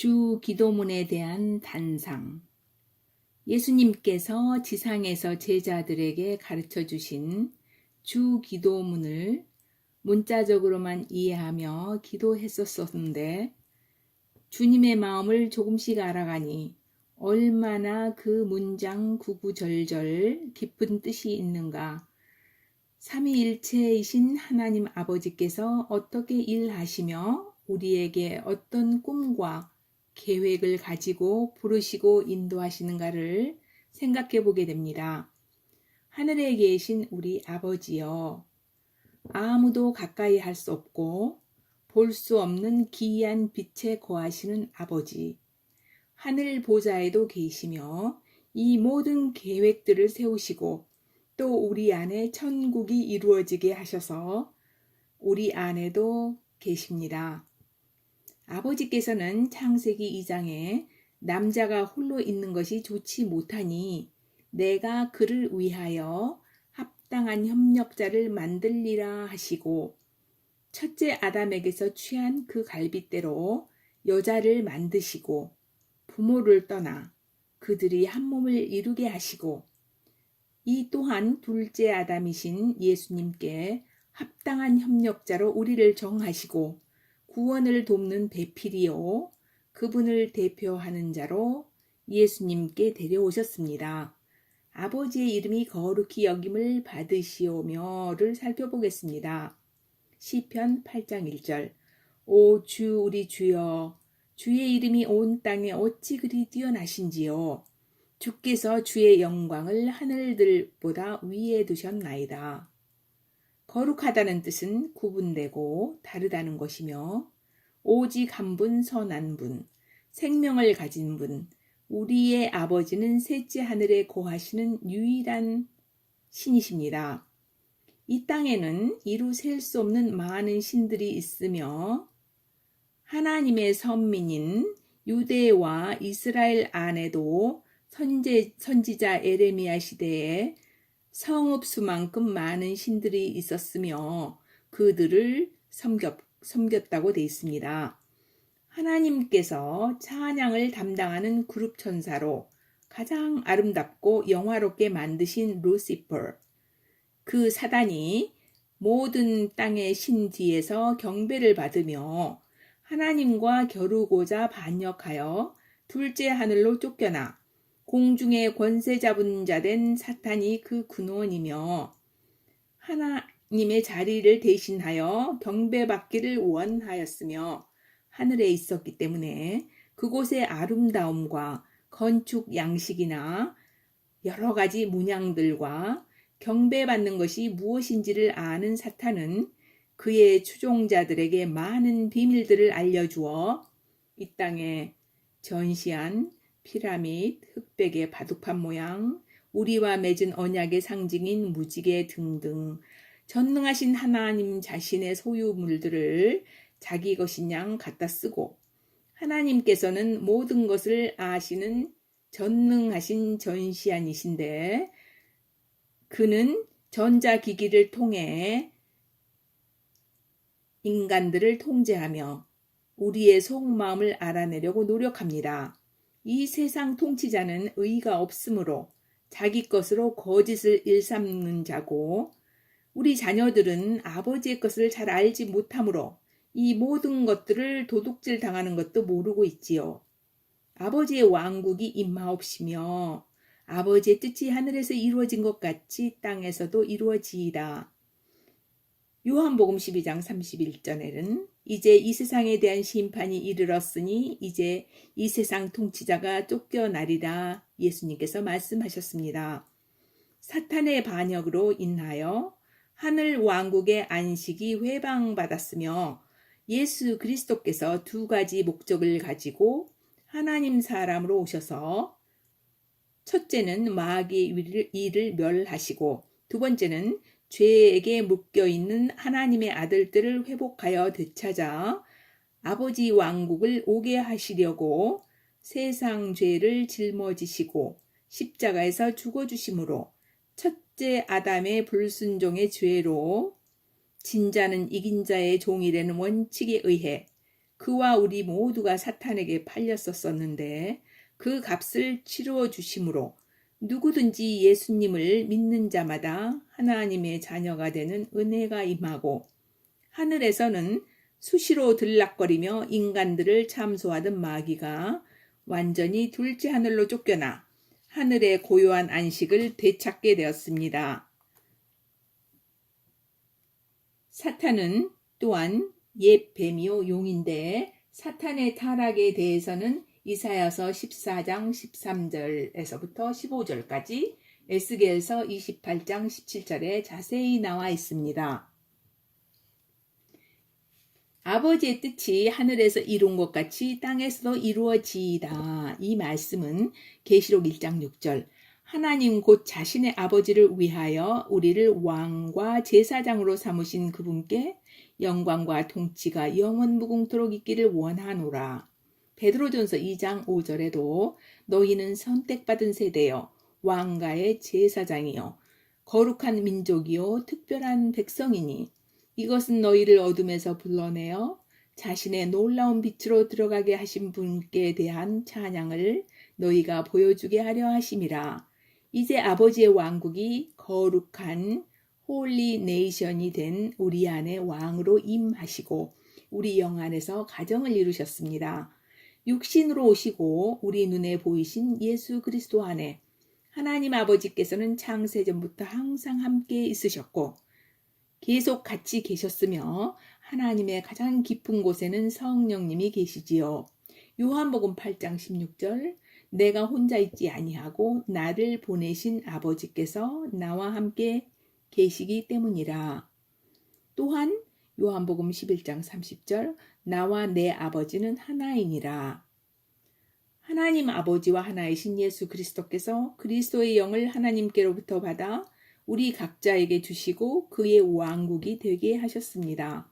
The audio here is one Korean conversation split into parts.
주 기도문에 대한 단상. 예수님께서 지상에서 제자들에게 가르쳐 주신 주 기도문을 문자적으로만 이해하며 기도했었었는데 주님의 마음을 조금씩 알아가니 얼마나 그 문장 구구절절 깊은 뜻이 있는가. 삼위일체이신 하나님 아버지께서 어떻게 일하시며 우리에게 어떤 꿈과 계획을 가지고 부르시고 인도하시는가를 생각해 보게 됩니다. 하늘에 계신 우리 아버지여, 아무도 가까이 할 수 없고 볼 수 없는 기이한 빛에 거하시는 아버지, 하늘 보좌에도 계시며 이 모든 계획들을 세우시고 또 우리 안에 천국이 이루어지게 하셔서 우리 안에도 계십니다. 아버지께서는 창세기 2장에 남자가 홀로 있는 것이 좋지 못하니 내가 그를 위하여 합당한 협력자를 만들리라 하시고 첫째 아담에게서 취한 그 갈빗대로 여자를 만드시고 부모를 떠나 그들이 한 몸을 이루게 하시고 이 또한 둘째 아담이신 예수님께 합당한 협력자로 우리를 정하시고 구원을 돕는 배필이요 그분을 대표하는 자로 예수님께 데려오셨습니다. 아버지의 이름이 거룩히 여김을 받으시오며를 살펴보겠습니다. 시편 8장 1절 오 주 우리 주여 주의 이름이 온 땅에 어찌 그리 뛰어나신지요 주께서 주의 영광을 하늘들보다 위에 두셨나이다. 거룩하다는 뜻은 구분되고 다르다는 것이며 오직 한 분 선한 분, 생명을 가진 분, 우리의 아버지는 셋째 하늘에 거하시는 유일한 신이십니다. 이 땅에는 이루 셀 수 없는 많은 신들이 있으며 하나님의 선민인 유대와 이스라엘 안에도 선제, 선지자 에레미야 시대에 성읍수만큼 많은 신들이 있었으며 그들을 섬겼, 섬겼다고 되어 있습니다. 하나님께서 찬양을 담당하는 그룹 천사로 가장 아름답고 영화롭게 만드신 루시퍼. 그 사단이 모든 땅의 신 뒤에서 경배를 받으며 하나님과 겨루고자 반역하여 둘째 하늘로 쫓겨나 공중의 권세 잡은 자 된 사탄이 그 근원이며 하나님의 자리를 대신하여 경배받기를 원하였으며 하늘에 있었기 때문에 그곳의 아름다움과 건축 양식이나 여러 가지 문양들과 경배받는 것이 무엇인지를 아는 사탄은 그의 추종자들에게 많은 비밀들을 알려주어 이 땅에 전시한 피라밋, 흑백의 바둑판 모양, 우리와 맺은 언약의 상징인 무지개 등등 전능하신 하나님 자신의 소유물들을 자기 것인 양 갖다 쓰고 하나님께서는 모든 것을 아시는 전능하신 전시안이신데 그는 전자기기를 통해 인간들을 통제하며 우리의 속마음을 알아내려고 노력합니다. 이 세상 통치자는 의가 없으므로 자기 것으로 거짓을 일삼는 자고 우리 자녀들은 아버지의 것을 잘 알지 못하므로 이 모든 것들을 도둑질 당하는 것도 모르고 있지요. 아버지의 왕국이 임하옵시며 아버지의 뜻이 하늘에서 이루어진 것 같이 땅에서도 이루어지이다. 요한복음 12장 31절에는 이제 이 세상에 대한 심판이 이르렀으니 이제 이 세상 통치자가 쫓겨나리라 예수님께서 말씀하셨습니다. 사탄의 반역으로 인하여 하늘 왕국의 안식이 회방받았으며 예수 그리스도께서 두 가지 목적을 가지고 하나님 사람으로 오셔서 첫째는 마귀의 일을 멸하시고 두 번째는 죄에게 묶여 있는 하나님의 아들들을 회복하여 되찾아 아버지 왕국을 오게 하시려고 세상 죄를 짊어지시고 십자가에서 죽어주심으로 첫째 아담의 불순종의 죄로 진자는 이긴 자의 종이라는 원칙에 의해 그와 우리 모두가 사탄에게 팔렸었었는데 그 값을 치루어 주심으로 누구든지 예수님을 믿는 자마다 하나님의 자녀가 되는 은혜가 임하고 하늘에서는 수시로 들락거리며 인간들을 참소하던 마귀가 완전히 둘째 하늘로 쫓겨나 하늘의 고요한 안식을 되찾게 되었습니다. 사탄은 또한 옛 뱀이요 용인데 사탄의 타락에 대해서는 이사야서 14장 13절에서부터 15절까지 에스겔서 28장 17절에 자세히 나와 있습니다. 아버지의 뜻이 하늘에서 이룬 것 같이 땅에서도 이루어지이다. 이 말씀은 계시록 1장 6절 하나님 곧 자신의 아버지를 위하여 우리를 왕과 제사장으로 삼으신 그분께 영광과 통치가 영원 무궁토록 있기를 원하노라. 베드로전서 2장 5절에도 너희는 선택받은 세대여 왕가의 제사장이요 거룩한 민족이요 특별한 백성이니 이것은 너희를 어둠에서 불러내어 자신의 놀라운 빛으로 들어가게 하신 분께 대한 찬양을 너희가 보여주게 하려 하심이라. 이제 아버지의 왕국이 거룩한 홀리 네이션이 된 우리 안에 왕으로 임하시고 우리 영 안에서 가정을 이루셨습니다. 육신으로 오시고 우리 눈에 보이신 예수 그리스도 안에 하나님 아버지께서는 창세전부터 항상 함께 있으셨고 계속 같이 계셨으며 하나님의 가장 깊은 곳에는 성령님이 계시지요. 요한복음 8장 16절 내가 혼자 있지 아니하고 나를 보내신 아버지께서 나와 함께 계시기 때문이라. 또한 요한복음 11장 30절 나와 내 아버지는 하나이니라. 하나님 아버지와 하나이신 예수 그리스도께서 그리스도의 영을 하나님께로부터 받아 우리 각자에게 주시고 그의 왕국이 되게 하셨습니다.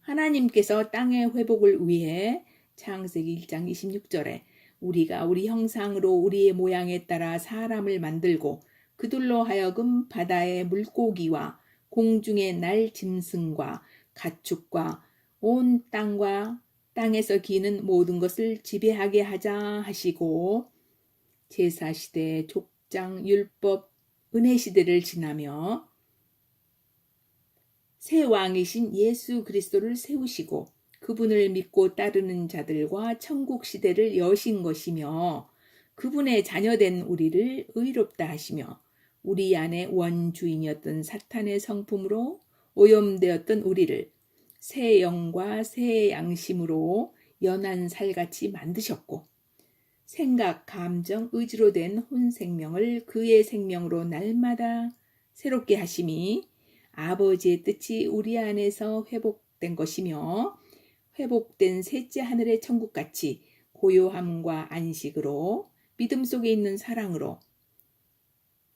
하나님께서 땅의 회복을 위해 창세기 1장 26절에 우리가 우리 형상으로 우리의 모양에 따라 사람을 만들고 그들로 하여금 바다의 물고기와 공중의 날 짐승과 가축과 온 땅과 땅에서 기는 모든 것을 지배하게 하자 하시고 제사 시대 족장 율법 은혜 시대를 지나며 새 왕이신 예수 그리스도를 세우시고 그분을 믿고 따르는 자들과 천국 시대를 여신 것이며 그분의 자녀된 우리를 의롭다 하시며 우리 안에 원주인이었던 사탄의 성품으로 오염되었던 우리를 새 영과 새 양심으로 연한 살같이 만드셨고 생각, 감정, 의지로 된 혼 생명을 그의 생명으로 날마다 새롭게 하심이 아버지의 뜻이 우리 안에서 회복된 것이며 회복된 셋째 하늘의 천국같이 고요함과 안식으로 믿음 속에 있는 사랑으로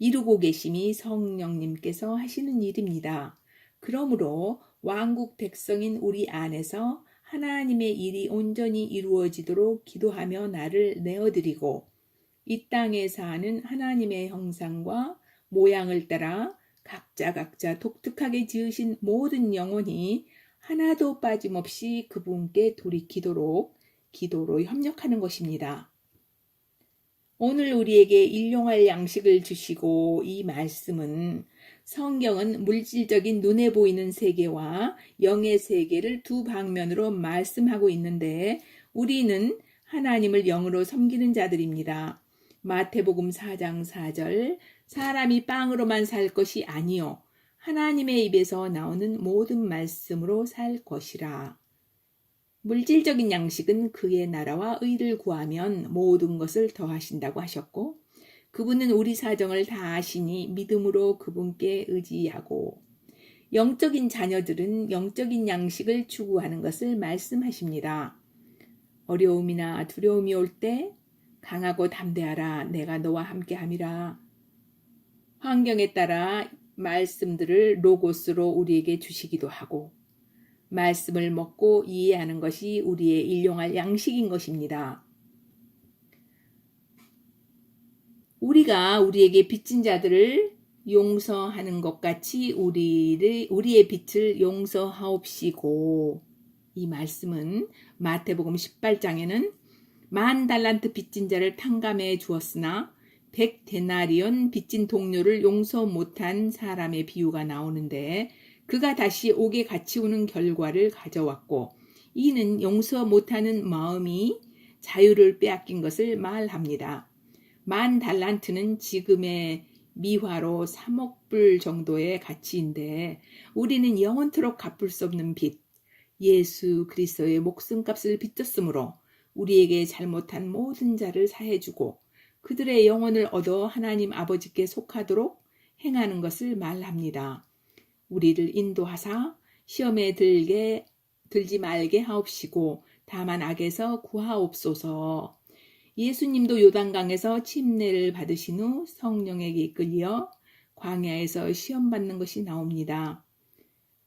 이루고 계심이 성령님께서 하시는 일입니다. 그러므로 왕국 백성인 우리 안에서 하나님의 일이 온전히 이루어지도록 기도하며 나를 내어드리고 이 땅에 사는 하나님의 형상과 모양을 따라 각자 각자 독특하게 지으신 모든 영혼이 하나도 빠짐없이 그분께 돌이키도록 기도로 협력하는 것입니다. 오늘 우리에게 일용할 양식을 주시고 이 말씀은 성경은 물질적인 눈에 보이는 세계와 영의 세계를 두 방면으로 말씀하고 있는데 우리는 하나님을 영으로 섬기는 자들입니다. 마태복음 4장 4절 사람이 빵으로만 살 것이 아니요 하나님의 입에서 나오는 모든 말씀으로 살 것이라. 물질적인 양식은 그의 나라와 의를 구하면 모든 것을 더하신다고 하셨고 그분은 우리 사정을 다 아시니 믿음으로 그분께 의지하고 영적인 자녀들은 영적인 양식을 추구하는 것을 말씀하십니다. 어려움이나 두려움이 올 때 강하고 담대하라 내가 너와 함께 함이라. 환경에 따라 말씀들을 로고스로 우리에게 주시기도 하고 말씀을 먹고 이해하는 것이 우리의 일용할 양식인 것입니다. 우리가 우리에게 빚진 자들을 용서하는 것 같이 우리를 우리의 빚을 용서하옵시고 이 말씀은 마태복음 18장에는 만 달란트 빚진 자를 탕감해 주었으나 백 데나리온 빚진 동료를 용서 못한 사람의 비유가 나오는데 그가 다시 옥에 같이 오는 결과를 가져왔고 이는 용서 못하는 마음이 자유를 빼앗긴 것을 말합니다. 만 달란트는 지금의 미화로 3억 불 정도의 가치인데 우리는 영원토록 갚을 수 없는 빚, 예수 그리스도의 목숨값을 빚졌으므로 우리에게 잘못한 모든 자를 사해주고 그들의 영혼을 얻어 하나님 아버지께 속하도록 행하는 것을 말합니다. 우리를 인도하사 시험에 들게 들지 말게 하옵시고 다만 악에서 구하옵소서. 예수님도 요단강에서 침례를 받으신 후 성령에게 이끌려 광야에서 시험 받는 것이 나옵니다.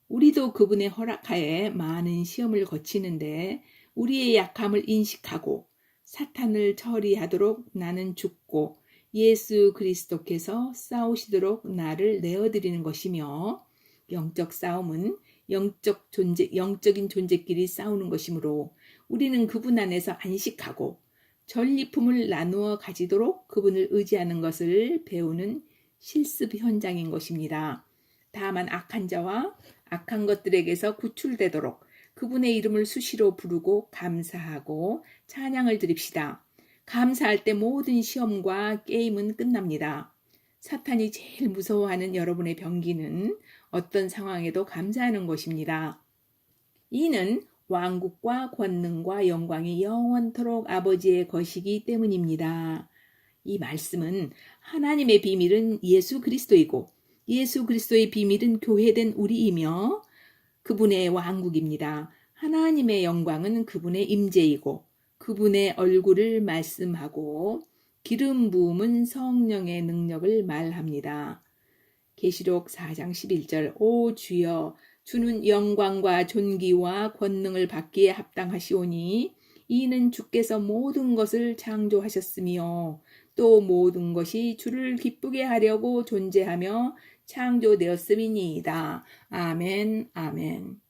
우리도 그분의 허락하에 많은 시험을 거치는데 우리의 약함을 인식하고 사탄을 처리하도록 나는 죽고 예수 그리스도께서 싸우시도록 나를 내어드리는 것이며 영적 싸움은 영적 존재, 영적인 존재끼리 싸우는 것이므로 우리는 그분 안에서 안식하고 전리품을 나누어 가지도록 그분을 의지하는 것을 배우는 실습 현장인 것입니다. 다만 악한 자와 악한 것들에게서 구출되도록 그분의 이름을 수시로 부르고 감사하고 찬양을 드립시다. 감사할 때 모든 시험과 게임은 끝납니다. 사탄이 제일 무서워하는 여러분의 병기는 어떤 상황에도 감사하는 것입니다. 이는 왕국과 권능과 영광이 영원토록 아버지의 것이기 때문입니다. 이 말씀은 하나님의 비밀은 예수 그리스도이고 예수 그리스도의 비밀은 교회된 우리이며 그분의 왕국입니다. 하나님의 영광은 그분의 임재이고 그분의 얼굴을 말씀하고 기름 부음은 성령의 능력을 말합니다. 계시록 4장 11절 오 주여 주는 영광과 존귀와 권능을 받기에 합당하시오니 이는 주께서 모든 것을 창조하셨으며 또 모든 것이 주를 기쁘게 하려고 존재하며 창조되었음이니이다. 아멘, 아멘.